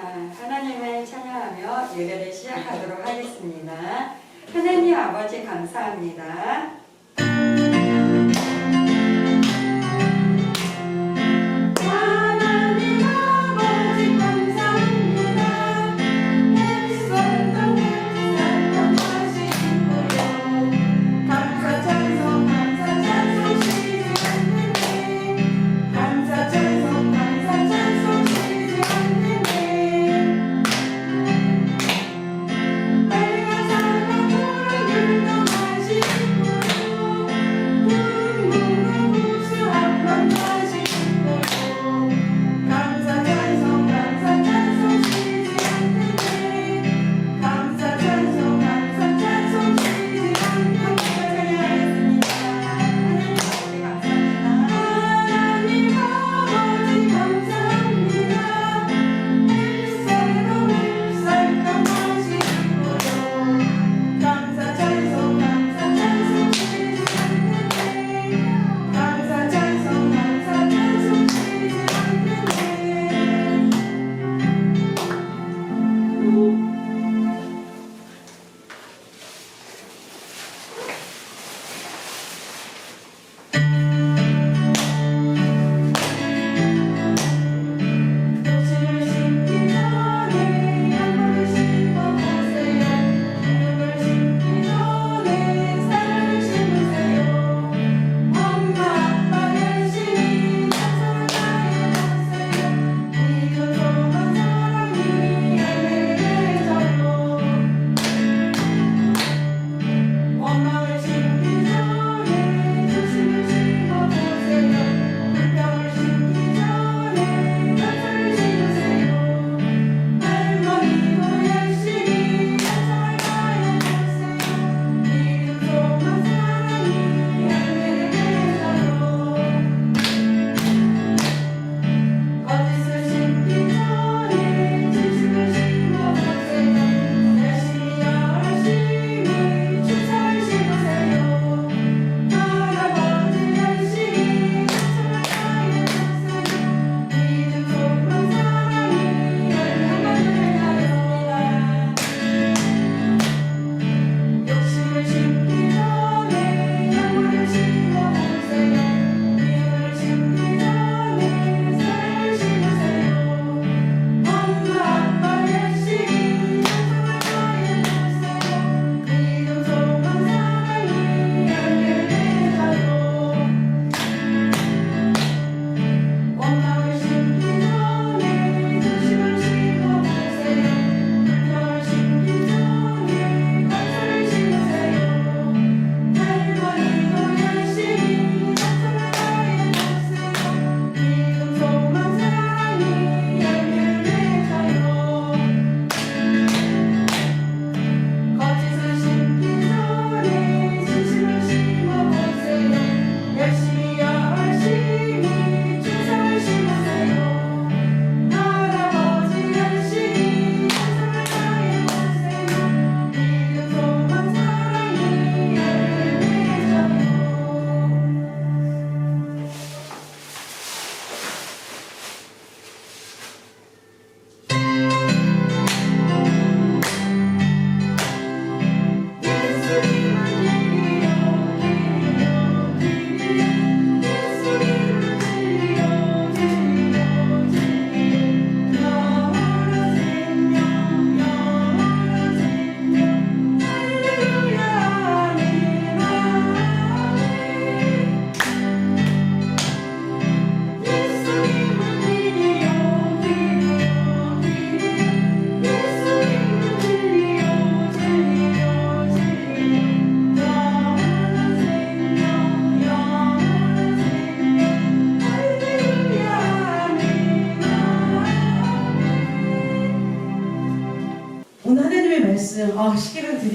자, 하나님을 찬양하며 예배를 시작하도록 하겠습니다. 하나님 아버지 감사합니다.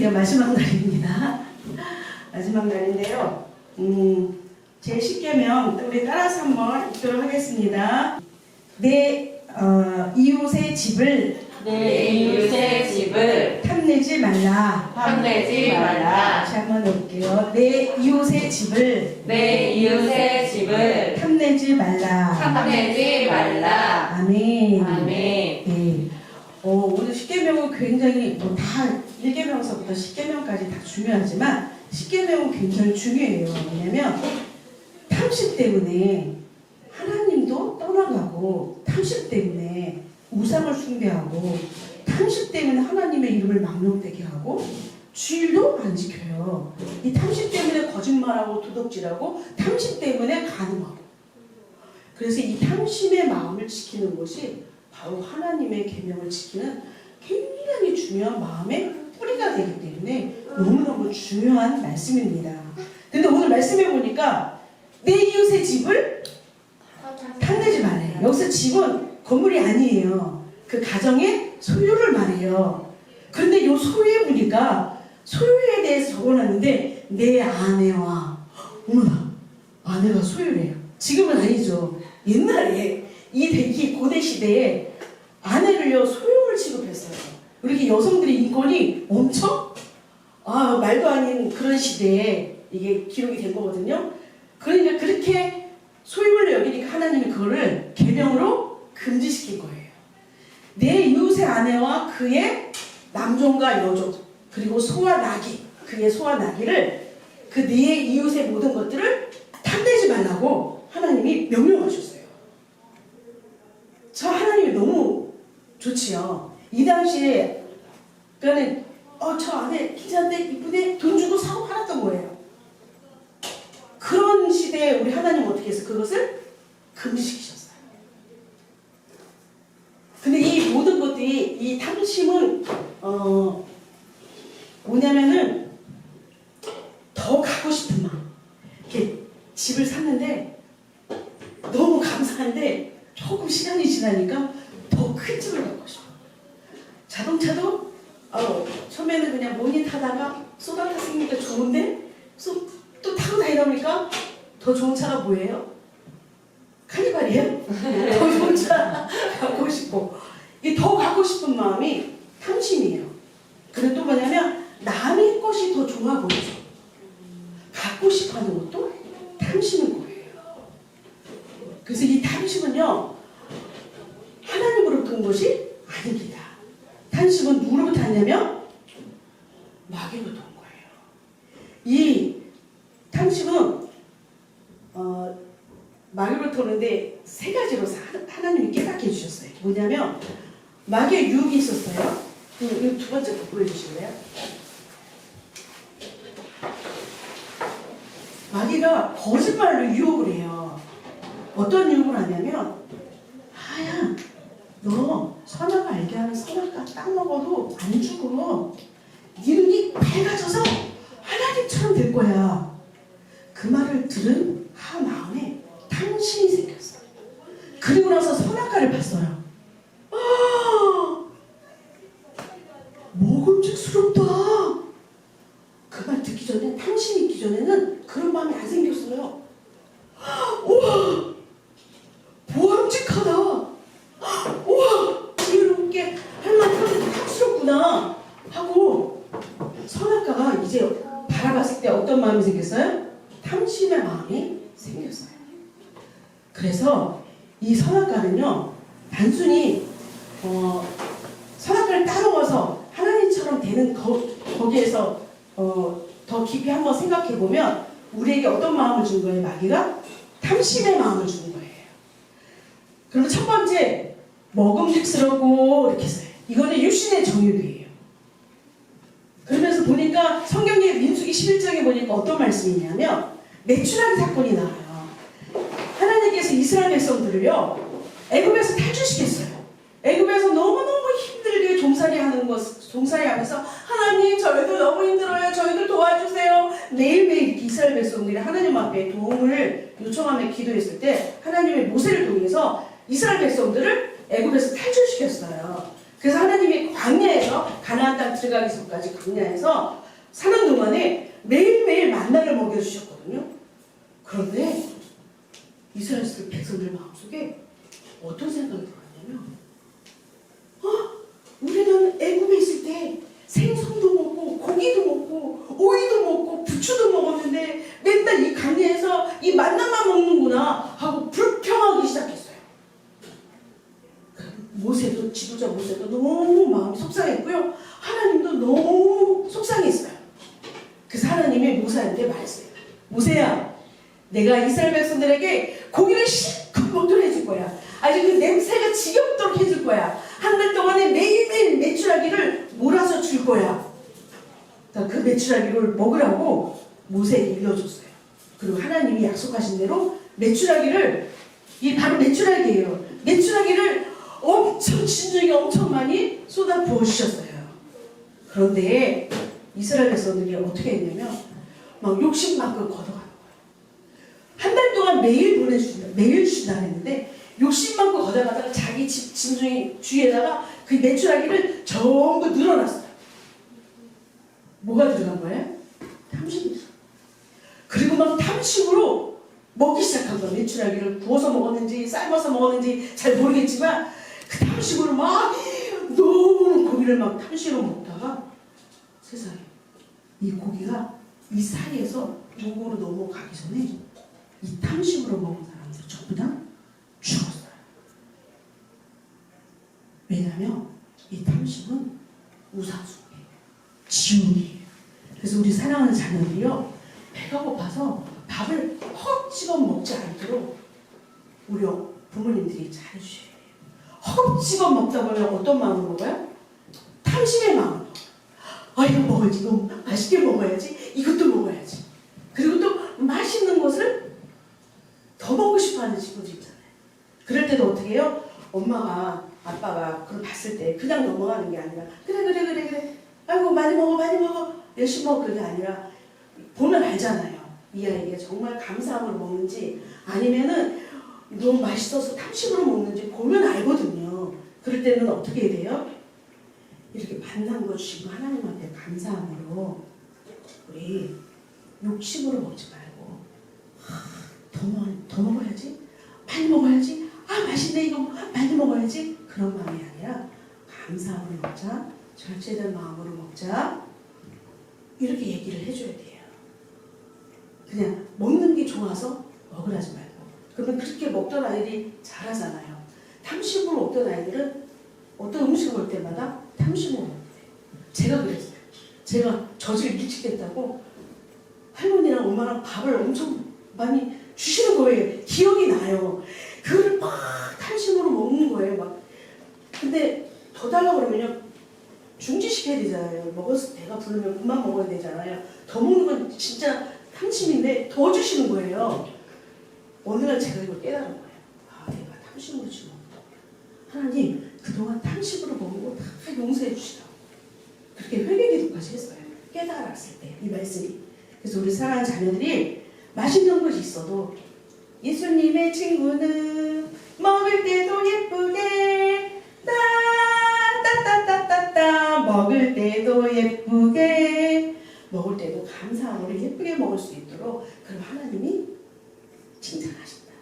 드디어 마지막 날입니다. 마지막 날인데요. 음, 제 10개명, 또 우리 따라서 한번 읽도록 하겠습니다. 내 어, 이웃의 집을 내 이웃의 집을 탐내지 말라. 탐내지 말라. 다시 한번 해볼게요. 내 이웃의 집을 내 이웃의 집을 탐내지 말라. 탐내지 말라. 아멘. 아멘. 굉장히 뭐 다 1계명서부터 10계명까지 다 중요하지만 10계명은 굉장히 중요해요. 왜냐면 탐심 때문에 하나님도 떠나가고 탐심 때문에 우상을 숭배하고 탐심 때문에 하나님의 이름을 망령되게 하고 주일도 안 지켜요. 이 탐심 때문에 거짓말하고 도덕질하고 탐심 때문에 간음하고 그래서 이 탐심의 마음을 지키는 것이 바로 하나님의 계명을 지키는 굉장히 중요한 마음의 뿌리가 되기 때문에 너무너무 중요한 말씀입니다. 근데 오늘 말씀해 보니까 내 이웃의 집을 탐내지 말아요. 여기서 집은 건물이 아니에요. 그 가정의 소유를 말해요. 그런데 이 소유에 보니까 소유에 대해서 적어놨는데 내 아내와 어머나 아내가 소유래요. 지금은 아니죠. 옛날에 이 대기 고대 시대에 아내를요 소유물 취급했어요. 이렇게 여성들의 인권이 엄청 아 말도 아닌 그런 시대에 이게 기록이 된 거거든요. 그러니까 그렇게 소유물로 여기니까 하나님이 그거를 계명으로 금지시킬 거예요. 내 이웃의 아내와 그의 남종과 여종 그리고 소와 나귀 그의 소와 나귀를 그 네 이웃의 모든 것들을 탐내지 말라고 하나님이 명령하셨어요. 저 하나님이 너무 좋지요. 이 당시에 그러니까 어 저 안에 기자인데 이쁘네 돈 주고 사고 팔았던 거예요. 그런 시대에 우리 하나님 어떻게 해서 그것을 금지시키셨어요. 근데 이 모든 것들이 이 탐심은 어 뭐냐면은 더 갖고 싶은 마음. 이렇게 집을 샀는데 너무 감사한데 조금 시간이 지나니까 더 큰 집을 갖고 싶어. 자동차도 어, 처음에는 그냥 모니 타다가 쏟아 탔으니까 좋은데 또, 또 타고 다니다 보니까 더 좋은 차가 뭐예요? 카니발이에요? 더 좋은 차 갖고 싶고 이게 더 갖고 싶은 마음이 탐심이에요. 그리고 또 뭐냐면 남의 것이 더 좋아 보이죠. 갖고 싶어하는 것도 거예요. 그래서 이 탐심은요 하나님으로부터 온 것이 아닙니다. 탐심은 누구로부터 왔냐면 마귀로부터 온 거예요. 이 탐심은 어, 마귀로부터 오는데 세 가지로 사- 하나님이 깨닫게 해주셨어요. 뭐냐면 마귀의 유혹이 있었어요. 이- 이두 번째 거 보여주실래요? 마귀가 거짓말로 유혹을 해요. 어떤 유혹을 하냐면 아야 너 선악을 알게 하는 선악과 딱 먹어도 안 죽어. 네 눈이 밝아져서 하나님처럼 될 거야. 그 말을 들은 하 마음에 탐심이 생겼어. 그리고 나서 선악과를 봤어요. 아, 먹음직스럽다. 그 말 듣기 전에 탐심이 있기 전에는 그런 마음이 안 생겼어요. 우와, 보암직하다. 우와, 지혜롭게 할 만큼 탐스럽구나 하고 선악과가 이제 바라봤을 때 어떤 마음이 생겼어요? 탐심의 마음이 생겼어요. 그래서 이 선악과는요 단순히 어, 선악과를 따먹어서 하나님처럼 되는 거, 거기에서 어, 더 깊이 한번 생각해 보면 우리에게 어떤 마음을 준 거예요? 마귀가 탐심의 마음을 주는 거예요. 그리고 첫 번째 먹음직스럽고 이렇게 써요. 이거는 육신의 정욕이에요. 그러면서 보니까 성경의 민수기 11장에 보니까 어떤 말씀이냐면 매출하기 사건이 나와요. 이스라엘 백성들을요 애굽에서 탈출시켰어요. 애굽에서 너무너무 힘들게 종살이 하는 것, 종살이 하면서 하나님 저희들 너무 힘들어요. 저희들 도와주세요. 매일매일 이스라엘 백성들이 하나님 앞에 도움을 요청하며 기도했을 때 하나님의 모세를 통해서 이스라엘 백성들을 애굽에서 탈출시켰어요. 그래서 하나님이 광야에서 가나안 땅 들어가기 전까지 광야에서 사는 동안에 매일매일 만나를 먹여주셨거든요. 그런데 이스라엘 백성들 마음속에 어떤 생각이 들었냐면 어? 우리는 애굽에 있을 때 생선도 먹고 고기도 먹고 오이도 먹고 부추도 먹었는데 맨날 이 강야에서 이 만나만 먹는구나 하고 불평하기 시작했어요. 모세도 지도자 모세도 너무 마음이 속상했고요. 하나님도 너무 속상했어요. 그래서 하나님이 모세한테 말했어요. 모세야, 내가 이스라엘 백성들에게 고기를 실컷 먹도록 해줄 거야. 아주 그 냄새가 지겹도록 해줄 거야. 한 달 동안에 매일매일 메추라기를 몰아서 줄 거야. 그 메추라기를 먹으라고 모세에게 일러줬어요. 그리고 하나님이 약속하신 대로 메추라기를 이 바로 메추라기예요. 메추라기를 엄청 진정이 엄청 많이 쏟아 부어 주셨어요. 그런데 이스라엘 백성들이 어떻게 했냐면 막 욕심 만큼 걷어가는 거예요. 한 달 동안 매일 보내주신다, 매일 주신다 했는데 욕심만큼 걷어가다가 자기 집 진중이 주위에다가 그 메추라기를 전부 늘어놨어요. 뭐가 들어간 거예요? 탐심이. 그리고 막 탐심으로 먹기 시작한 거예요. 메추라기를 구워서 먹었는지 삶아서 먹었는지 잘 모르겠지만 그 탐심으로 막 너무 고기를 막 탐심으로 먹다가 세상에 이 고기가 이 사이에서 목으로 넘어가기 전에 이 탐심으로 먹은 사람들 전부 다 죽었어요. 왜냐하면 이 탐심은 우상숭배예요. 지옥이에요. 그래서 우리 사랑하는 자녀들이요 배가 고파서 밥을 헛 집어 먹지 않도록 우리 부모님들이 잘 해주셔야 돼요. 헛 집어 먹다 보면 어떤 마음으로 먹어요? 탐심의 마음. 아 이거 먹어야지, 너무 맛있게 먹어야지, 이것도 먹어야지. 그리고 또 맛있는 것을 더 먹고 싶어하는 친구들 있잖아요. 그럴 때도 어떻게 해요? 엄마가 아빠가 그걸 봤을 때 그냥 넘어가는 게 아니라 그래 그래 그래 그래 아이고 많이 먹어 많이 먹어 열심히 먹어 그게 아니라 보면 알잖아요. 이 아이가 정말 감사함으로 먹는지 아니면은 너무 맛있어서 탐심으로 먹는지 보면 알거든요. 그럴 때는 어떻게 해야 돼요? 이렇게 만난 거 주시고 하나님한테 감사함으로 우리 욕심으로 먹지 하, 더, 먹, 더 먹어야지. 많이 먹어야지. 아 맛있네 이거. 많이 먹어야지. 그런 마음이 아니라 감사함으로 먹자. 절제된 마음으로 먹자. 이렇게 얘기를 해줘야 돼요. 그냥 먹는 게 좋아서 먹으라지 말고. 그러면 그렇게 먹던 아이들이 잘하잖아요. 탐심으로 먹던 아이들은 어떤 음식을 먹을 때마다 탐심으로 먹어요 제가 그랬어요. 제가 일찍 됐다고 할머니랑 엄마랑 밥을 엄청 많이 주시는 거예요. 기억이 나요. 그걸 막 탐심으로 먹는 거예요. 막. 근데 더 달라고 그러면요. 중지시켜야 되잖아요. 먹어서 배가 부르면 그만 먹어야 되잖아요. 더 먹는 건 진짜 탐심인데 더 주시는 거예요. 어느 날 제가 이걸 깨달은 거예요. 아, 내가 탐심으로 지금 먹다. 하나님, 그동안 탐심으로 먹은 거 다 용서해 주시라고. 그렇게 회개 기도까지 했어요. 깨달았을 때, 이 말씀이. 그래서 우리 사랑하는 자녀들이 맛있는 것이 있어도 예수님의 친구는 먹을 때도 예쁘게 따따따따따 먹을 때도 예쁘게 먹을 때도 감사함으로 예쁘게 먹을 수 있도록 그럼 하나님이 칭찬하신다.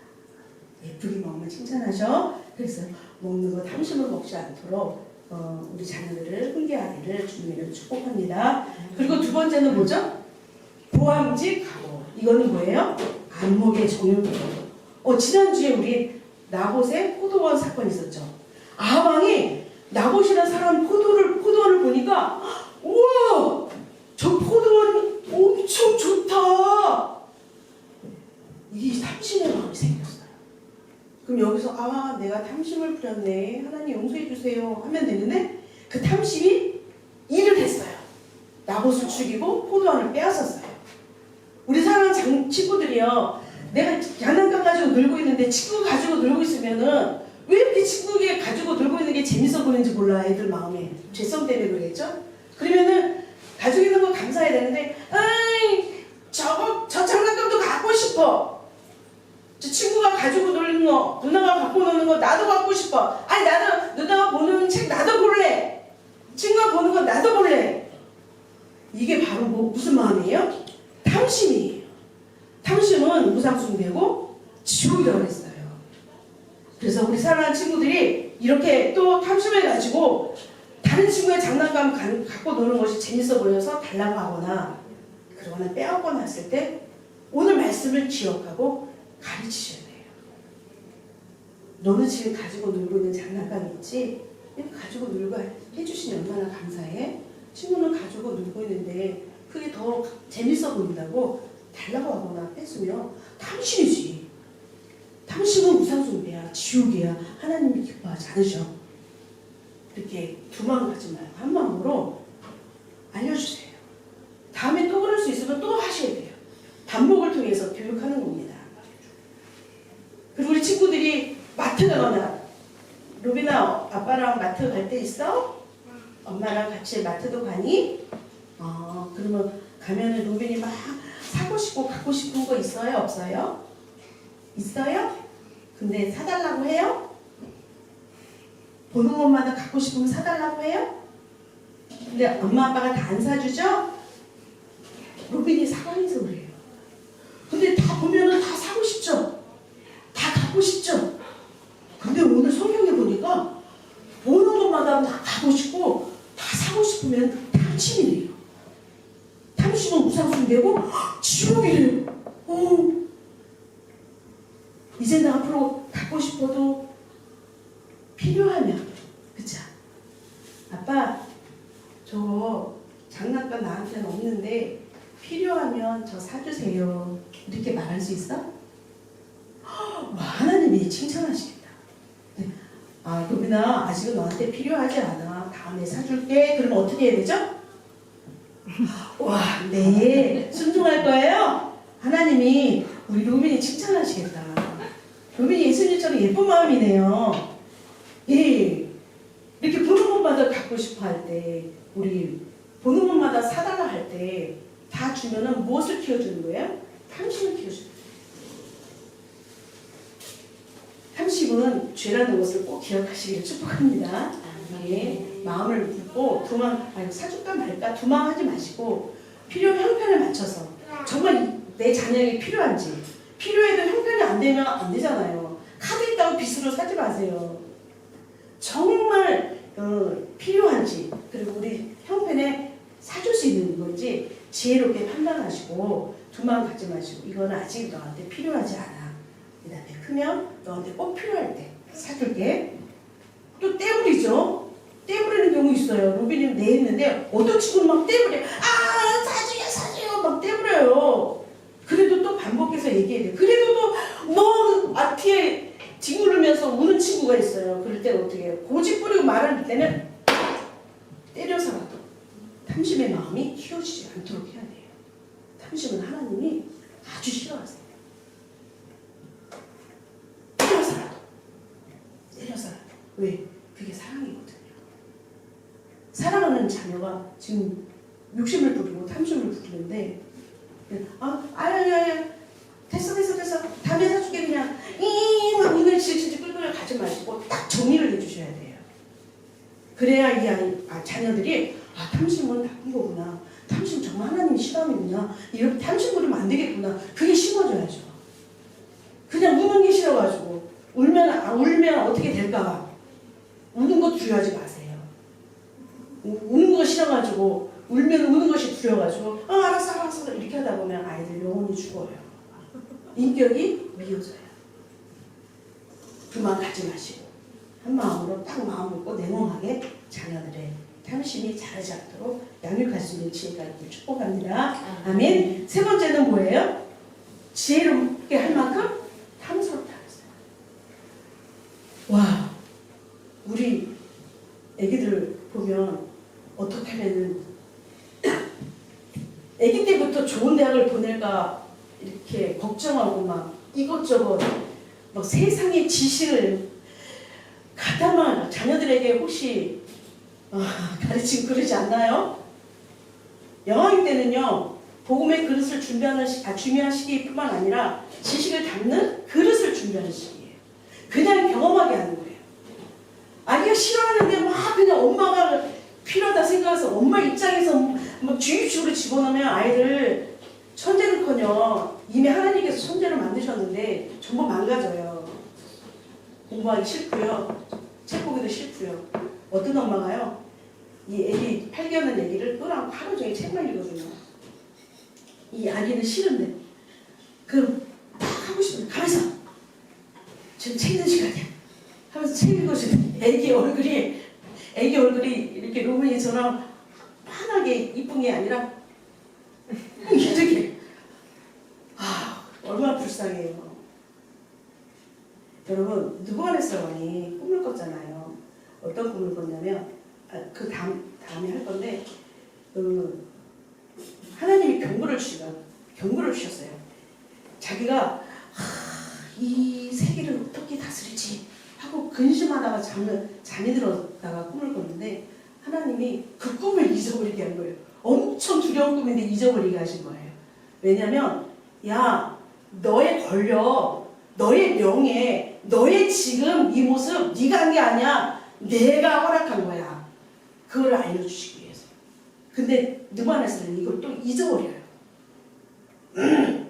예쁘게 먹으면 칭찬하셔. 그래서 먹는 거 탐심으로 먹지 않도록 어, 우리 자녀들을 훈계하기를 주님을 축복합니다. 그리고 두 번째는 뭐죠? 보암직 이거는 뭐예요? 안목의 정욕이에요. 어 지난주에 우리 나봇의 포도원 사건 있었죠. 아방이 나봇이라는 사람 포도를 포도원을 보니까 우와 저 포도원 엄청 좋다. 이게 탐심의 마음이 생겼어요. 그럼 여기서 아 내가 탐심을 부렸네 하나님 용서해 주세요 하면 되는데 그 탐심이 일을 했어요. 나봇을 죽이고 포도원을 빼앗았어요. 사랑하는 장, 친구들이요. 내가 장난감 가지고 놀고 있는데 친구 가지고 놀고 있으면은 왜 이렇게 친구게 가지고 놀고 있는 게 재밌어 보이는지 몰라 애들 마음에 죄성 때문에 그러겠죠? 그러면은 가지고 있는 거 감사해야 되는데 아이 저거 저 장난감도 갖고 싶어 저 친구가 가지고 놀는 거 누나가 갖고 노는 거 나도 갖고 싶어 아니 나도 누나가 보는 책 나도 볼래 친구가 보는 거 나도 볼래 이게 바로 뭐 무슨 마음이에요? 탐심이에요. 탐심은 무상숭배고 지옥이라고 했어요. 그래서 우리 사랑하는 친구들이 이렇게 또 탐심을 가지고 다른 친구의 장난감 가- 갖고 노는 것이 재밌어 보여서 달라고 하거나 그러거나 빼앗거나 했을 때 오늘 말씀을 기억하고 가르치셔야 돼요. 너는 지금 가지고 놀고 있는 장난감 안방 있지? 가지고 놀고 해주시니 얼마나 감사해? 친구는 가지고 놀고 있는데 그게 더 재밌어 보인다고 달라고 하거나 뺏으면 당신이지. 당신은 우상숭배야, 지옥이야. 하나님이 기뻐하지 않으셔. 이렇게 두 마음 가지 말고 한 마음으로 알려주세요. 다음에 또 그럴 수 있으면 또 하셔야 돼요. 반복을 통해서 교육하는 겁니다. 그리고 우리 친구들이 마트 가거나 로비나 아빠랑 마트 갈 때 있어? 엄마랑 같이 마트도 가니? 어, 그러면 가면은 로빈이 막 사고 싶고 갖고 싶은 거 있어요? 없어요? 있어요? 근데 사달라고 해요? 보는 것마다 갖고 싶으면 사달라고 해요? 근데 엄마 아빠가 다 안 사주죠? 로빈이 사랑해서 그래요. 근데 다 보면은 다 사고 싶죠? 다 갖고 싶죠? 근데 오늘 성경에 보니까 보는 것마다 다 가고 싶고 다 사고 싶으면 탐심이래요. 탐심은 우상숭배고 지옥이래요. 어. 이제는 앞으로 갖고 싶어도 필요하면 그쵸? 아빠 저 장난감 나한테는 없는데 필요하면 저 사주세요. 이렇게 말할 수 있어? 와 하나님이 칭찬하시겠다. 네. 아 로빈아 아직은 너한테 필요하지 않아. 다음에 사줄게. 그러면 어떻게 해야 되죠? 와, 네. 순종할 거예요? 하나님이 우리 로빈이 칭찬하시겠다. 로빈이 예수님처럼 예쁜 마음이네요. 예. 이렇게 보는 것마다 갖고 싶어 할 때, 우리 보는 것마다 사달라 할 때, 다 주면은 무엇을 키워주는 거예요? 탐심을 키워주는 거예요. 탐심은 죄라는 것을 꼭 기억하시기를 축복합니다. 예, 마음을 묻고 두만 아니 사줄까 말까 두마하지 마시고 필요 형편에 맞춰서 정말 내 자녀에게 필요한지 필요해도 형편이 안 되면 안 되잖아요. 카드 있다고 빚으로 사지 마세요. 정말 어, 필요한지 그리고 우리 형편에 사줄 수 있는 건지 지혜롭게 판단하시고 두마음 갖지 마시고 이거는 아직 너한테 필요하지 않아. 그 다음에 크면 너한테 꼭 필요할 때 사줄게. 또 떼부리죠. 떼부리는 경우 있어요. 로빈님 내 했는데 어떤 친구는 막 떼부려. 아 사줘요 사줘요 막 떼부려요. 그래도 또 반복해서 얘기해야 돼. 그래도 또뭐 앞뒤에 뒹구르면서 우는 친구가 있어요. 그럴 때는 어떻게 해요? 고집 부리고 말할 때는 때려서라도 탐심의 마음이 키워지지 않도록 해야 돼요. 탐심은 하나님이 아주 싫어하세요. 때려서라도 때려서라도 왜? 그게 사랑이거든요. 사랑하는 자녀가 지금 욕심을 부리고 탐심을 부리는데 아, 아야, 아야, 됐어, 됐어, 됐어. 다음에 사줄게 그냥 이막 오늘 질질 끌끌 가지 마시고 딱 정리를 해주셔야 돼요. 그래야 이 아이, 아, 자녀들이 아 탐심은 나쁜 거구나. 탐심 정말 하나님이 싫어하는구나. 이렇게 탐심 부리면 안 되겠구나. 그게 심어줘야죠. 그냥 우는 게 싫어가지고 울면 아, 울면 어떻게 될까? 우는 거 두려워하지 마세요. 우- 우는 거 싫어가지고 울면 우는 것이 두려워가지고 아 알았어 알았어 이렇게 하다 보면 아이들 영혼이 죽어요. 인격이 미어져요. 그만 가지 마시고 한 마음으로 딱 마음 먹고 냉정하게 자녀들의 탐심이 자라지 않도록 양육할 수 있는 지혜가 있길 축복합니다. 아멘. 세 번째는 뭐예요? 지혜롭게 할 만큼 탐스럽다. 와, 우리 애기들 보면 어떻게 하면은 애기 때부터 좋은 대학을 보낼까 이렇게 걱정하고 막 이것저것 막 세상의 지식을 가다만 자녀들에게 혹시 아, 가르치고 그러지 않나요? 영화일 때는요 복음의 그릇을 준비하는 시, 아, 준비하는 시기뿐만 아니라 지식을 담는 그릇을 준비하는 시기예요. 그냥 경험하게 하는 거예요. 아기가 싫어하는데 막 그냥 엄마가 필요하다 생각해서 엄마 입장에서 막 주입식으로 집어넣으면 아이들 천재는커녕 이미 하나님께서 천재를 만드셨는데 전부 망가져요. 공부하기 싫고요. 책 보기도 싫고요. 어떤 엄마가요? 이 애기 8개월 애기를 끌어안고 하루 종일 책만 읽거든요. 이 아기는 싫은데 그럼 딱 하고 싶은데 가만있어. 지금 책 읽는 시간이야. 하면서 책 읽으시는 애기 얼굴이 애기 얼굴이 이렇게 로맨이처럼 환하게 이쁜 게 아니라 이렇게 아 얼마나 불쌍해요. 여러분 누구 안에서니 꿈을 꿨잖아요. 어떤 꿈을 꿨냐면 아, 그 다음 다음에 할 건데 그 하나님이 경고를 주시가 경고를 주셨어요. 자기가 하, 이 세계를 어떻게 다스리지 하고 근심하다가 잠을 잠이 들었다가 꿈을 꿨는데 하나님이 그 꿈을 잊어버리게 한 거예요. 엄청 두려운 꿈인데 잊어버리게 하신 거예요. 왜냐면 야 너의 권력, 너의 명예, 너의 지금 이 모습 네가 한 게 아니야. 내가 허락한 거야. 그걸 알려주시기 위해서. 근데 안에서는 이걸 또 잊어버려요.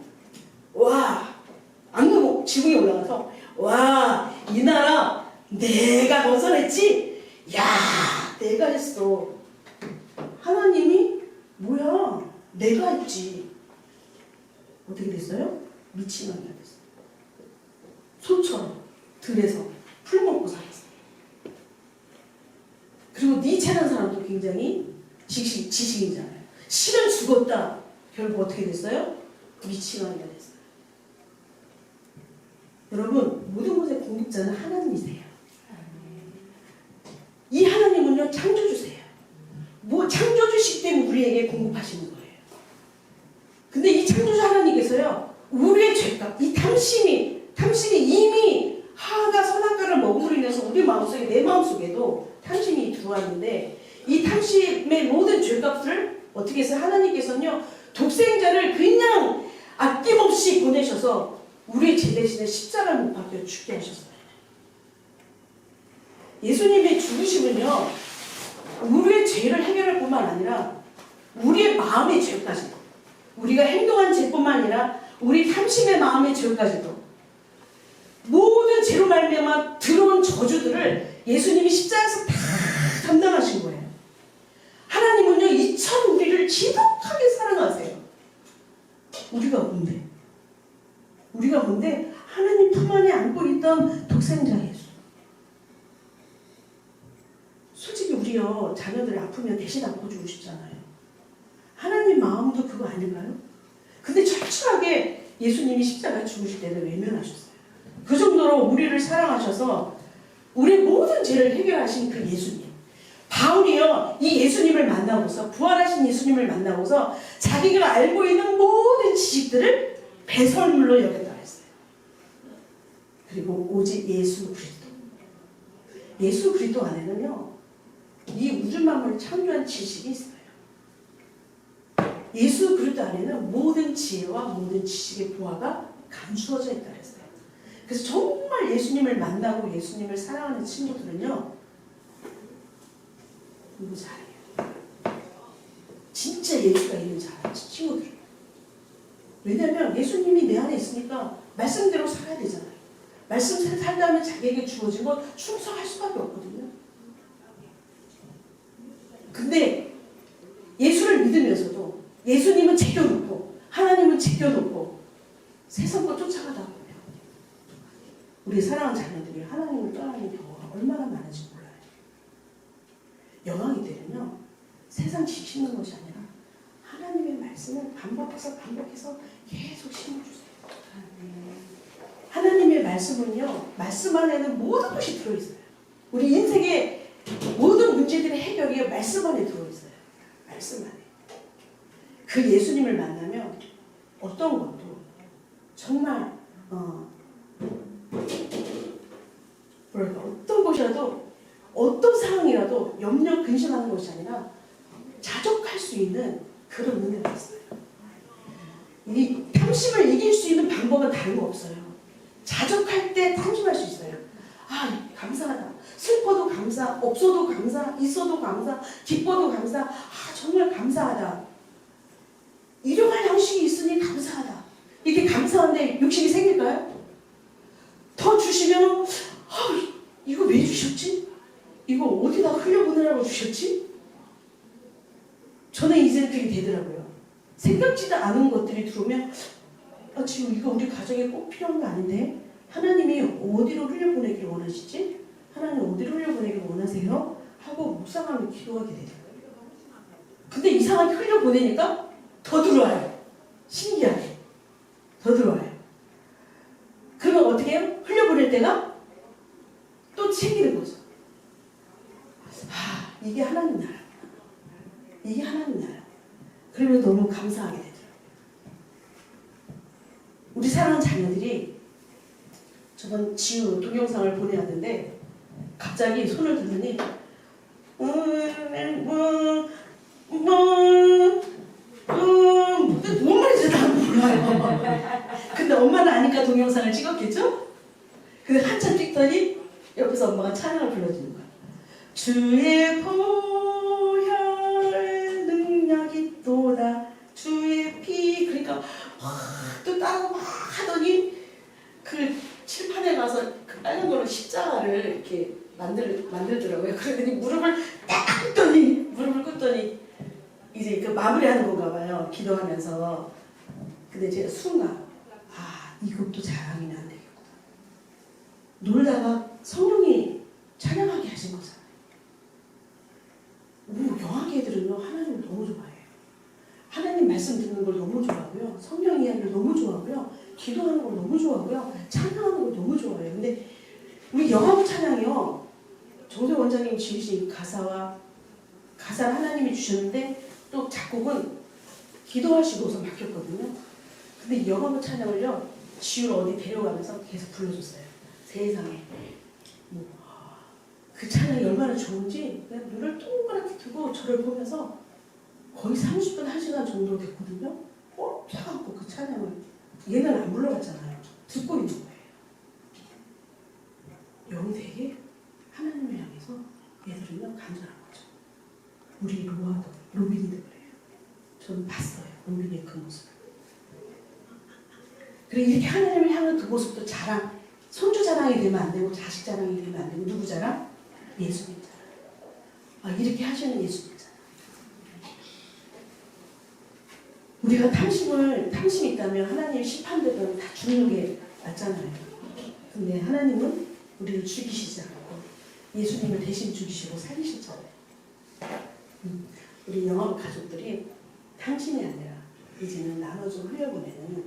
와, 안 지붕에 올라가서 와, 이 나라 내가 건설했지? 야, 내가 했어. 하나님이 뭐야? 내가 했지. 어떻게 됐어요? 미친 왕이가 됐어요. 소처럼 들에서 풀 먹고 살았어요. 그리고 니체라는 사람도 굉장히 지식, 지식인잖아요. 실은 죽었다. 결국 어떻게 됐어요? 미친 왕이가 됐어요. 여러분 모든 것의 공급자는 하나님이세요. 이 하나님은요 창조주세요. 뭐 창조주시기 때문에 우리에게 공급하시는 거예요. 근데 이 창조주 하나님께서요 우리의 죄값, 이 탐심이 탐심이 이미 하가 선악과를 먹음으로 인해서 우리 마음속에 내 마음속에도 탐심이 들어왔는데 이 탐심의 모든 죄값을 어떻게 해서 하나님께서는요 독생자를 그냥 아낌없이 보내셔서 우리 죄 대신에 십자가를 못 박혀 죽게 하셨어요. 예수님의 죽으심은요, 우리의 죄를 해결할 뿐만 아니라 우리의 마음의 죄까지, 우리가 행동한 죄뿐만 아니라 우리 탐심의 마음의 죄까지도 모든 죄로 말미암아 들어온 저주들을 예수님이 십자가에서 다 담당하신 거예요 이처럼 우리를 지독하게 사랑하세요. 우리가 뭔데? 우리가 뭔데? 하나님 품 안에 안고 있던 독생자 예수. 솔직히 우리요 자녀들 아프면 대신 안고주고 싶잖아요. 하나님 마음도 그거 아닌가요? 근데 철저하게 예수님이 십자가에 죽으실 때는 외면하셨어요. 그 정도로 우리를 사랑하셔서 우리 모든 죄를 해결하신 그 예수님. 바울이요 이 예수님을 만나고서 부활하신 예수님을 만나고서 자기가 알고 있는 모든 지식들을 배설물로 여겼다. 그리고 오직 예수 그리스도. 예수 그리스도 안에는요 이 우주 만물을 창조한 지식이 있어요. 예수 그리스도 안에는 모든 지혜와 모든 지식의 보화가 감추어져 있다 그랬어요. 그래서 정말 예수님을 만나고 예수님을 사랑하는 친구들은요 공부 잘해요. 진짜 예수가 있는 잘 친구들. 왜냐하면 예수님이 내 안에 있으니까 말씀대로 살아야 되잖아요. 말씀 살다면 자기에게 주어진 건 충성할 수밖에 없거든요. 근데 예수를 믿으면서도 예수님은 제껴놓고 하나님은 제껴놓고 세상 거 쫓아가다 보면 우리 사랑하는 자녀들이 하나님을 떠나는 경우가 얼마나 많은지 몰라요. 영광이 되면요 세상 지키는 것이 아니라 하나님의 말씀을 반복해서 반복해서 계속 심어주세요. 말씀은요 말씀 안에는 모든 것이 들어있어요. 우리 인생의 모든 문제들의 해결이 말씀 안에 들어있어요. 말씀 안에. 그 예수님을 만나면 어떤 것도 정말 어, 뭐랄까 어떤 것이라도 어떤 상황이라도 염려 근심하는 것이 아니라 자족할 수 있는 그런 은혜가 있어요. 이 탐심을 이길 수 있는 방법은 다른 거 없어요. 자족할 때 탐심할 수 있어요. 아 감사하다. 슬퍼도 감사, 없어도 감사, 있어도 감사, 기뻐도 감사. 아 정말 감사하다. 일용할 양식이 있으니 감사하다. 이렇게 감사한데 욕심이 생길까요? 더 주시면 아, 이거 왜 주셨지? 이거 어디다 흘려보내라고 주셨지? 저는 이제 그게 되더라고요. 생각지도 않은 것들이 들어오면 아, 지금 이거 우리 가정에 꼭 필요한 거 아닌데 하나님이 어디로 흘려보내길 원하시지? 하나님 어디로 흘려보내길 원하세요? 하고 묵상하면 기도하게 되죠. 근데 이상하게 흘려보내니까 더 들어와요. 신기하게. 더 들어와요. 그러면 어떻게 해요? 흘려보낼 때가 또 챙기는 거죠. 아, 이게 하나님 나라. 이게 하나님 나라. 그러면 너무 감사하게. 우리 사랑하는 자녀들이 저번 지우 동영상을 보내왔는데 갑자기 손을 들더니 음, 뭐, 뭐, 음, 뭔 말인지 다 몰라요. 근데 엄마는 아니까 동영상을 찍었겠죠? 근데 한참 찍더니 옆에서 엄마가 찬양을 불러주는 거야. 주의 보 따라 막 하더니 그 칠판에 가서 그 빨간 거로 십자가를 이렇게 만들 만들더라고요. 그러더니 무릎을 딱 꿇더니 무릎을 꿇더니 이제 그 마무리하는 건가 봐요. 기도하면서 근데 제가 순간 아 이것도 자랑이면 안 되겠구나. 놀다가 성령이 찬양하게 하신 거잖아요. 우리 영화계 애들은요 하나님을 너무 좋아해요. 하나님 말씀 듣는 걸 너무 좋아 하고요. 성령 이야기를 너무 좋아하고요. 기도하는 걸 너무 좋아하고요. 찬양하는 걸 너무 좋아해요. 근데 우리 영화부 찬양이요. 정세 원장님 지으신 가사와 가사를 하나님이 주셨는데 또 작곡은 기도하시고서 맡겼거든요. 근데 이 영화부 찬양을요. 지우를 어디 데려가면서 계속 불러줬어요. 세상에. 뭐, 그 찬양이 얼마나 좋은지 그냥 눈을 동그랗게 뜨고 저를 보면서 거의 30분, 1시간 정도 됐거든요. 꼭 펴갖고 그 찬양을 얘는 안 불러봤잖아요. 듣고 있는 거예요. 영이 되게 하나님을 향해서 얘들은요 간절한 거죠. 우리 로아도 로빈이도 그래요. 저는 봤어요. 로빈의 그 모습. 그리고 이렇게 하나님을 향한 그 모습도 자랑, 손주 자랑이 되면 안 되고 자식 자랑이 되면 안 되고 누구 자랑? 예수님 자랑. 아, 이렇게 하시는 예수님 자랑. 우리가 탐심을 탐심이 있다면 하나님 심판되면 다 죽는 게 맞잖아요. 근데 하나님은 우리를 죽이시지 않고 예수님을 대신 죽이시고 살리셨잖아요. 음, 우리 영업 가족들이 탐심이 아니라 이제는 나눠서 흘려보내는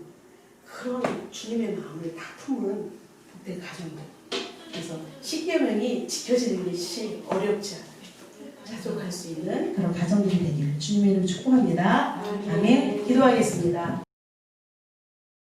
그런 주님의 마음을 다 품은 복된 가정들. 그래서 십계명이 지켜지는 것이 어렵지 않아요. 자족할 수 있는 그런 가정들이 되기를 주님의 이름으로 축복합니다. 아멘. 기도하겠습니다.